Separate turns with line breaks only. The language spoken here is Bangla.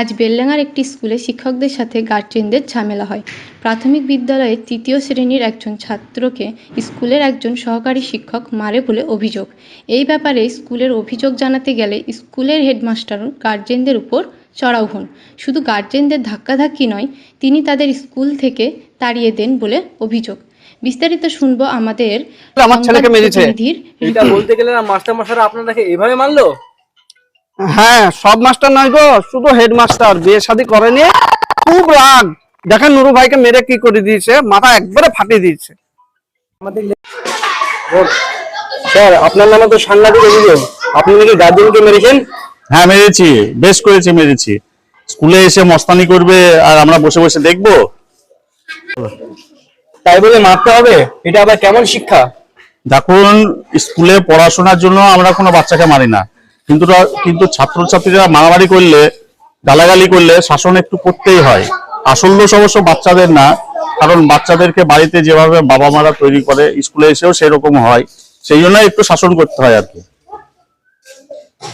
আজ বেলডাঙার একটি স্কুলে শিক্ষকদের সাথে গার্জেনদের ঝামেলা হয়। প্রাথমিক বিদ্যালয়ের তৃতীয় শ্রেণির একজন ছাত্রকে স্কুলের একজন সহকারী শিক্ষক মারে বলে অভিযোগ। এই ব্যাপারে স্কুলের অভিযোগ জানাতে গেলে স্কুলের হেডমাস্টারও গার্জেনদের উপর চড়াও হন। শুধু গার্জেনদের ধাক্কাধাক্কি নয় তিনি তাদের স্কুল থেকে তাড়িয়ে দেন বলে অভিযোগ। বিস্তারিত শুনব আমাদের
আমার ছেলেকে মেরেছে।
এটা বলতে গেলে না মাস্টার মশাইরা আপনাদেরকে এভাবে মারলো?
হ্যাঁ সব মাস্টার নয় গো শুধু হেডমাস্টার বিয়ে শাদী করেনি খুব রাগ। দেখেন নুরু ভাইকে মেরে কি করে দিয়েছে মাথা একবারে ফাটিয়ে দিয়েছে।
স্যার আপনার নামে তো সাংঘাতিক অভিযোগ। আপনি নাকি গার্জেনকে মেরেছেন?
হ্যাঁ মেরেছি বেশ করেছে মেরেছি। স্কুলে এসে মস্তানি করবে আর আমরা বসে বসে দেখব।
তাই বলে মারতে হবে? এটা আবার কেমন শিক্ষা?
দেখুন স্কুলে পড়াশোনার জন্য আমরা কোনো বাচ্চাকে মারি না। কিন্তু কিন্তু ছাত্রছাত্রীরা মারামারি করলে, গালাগালি করলে শাসন একটু করতেই হয়। আসল দোষ অবশ্য বাচ্চাদের না, কারণ বাচ্চাদেরকে বাড়িতে যেভাবে বাবা মারা তৈরি করে, স্কুলে এসেও সেরকম হয়। সেই জন্য একটু শাসন করতে হয় আর কি।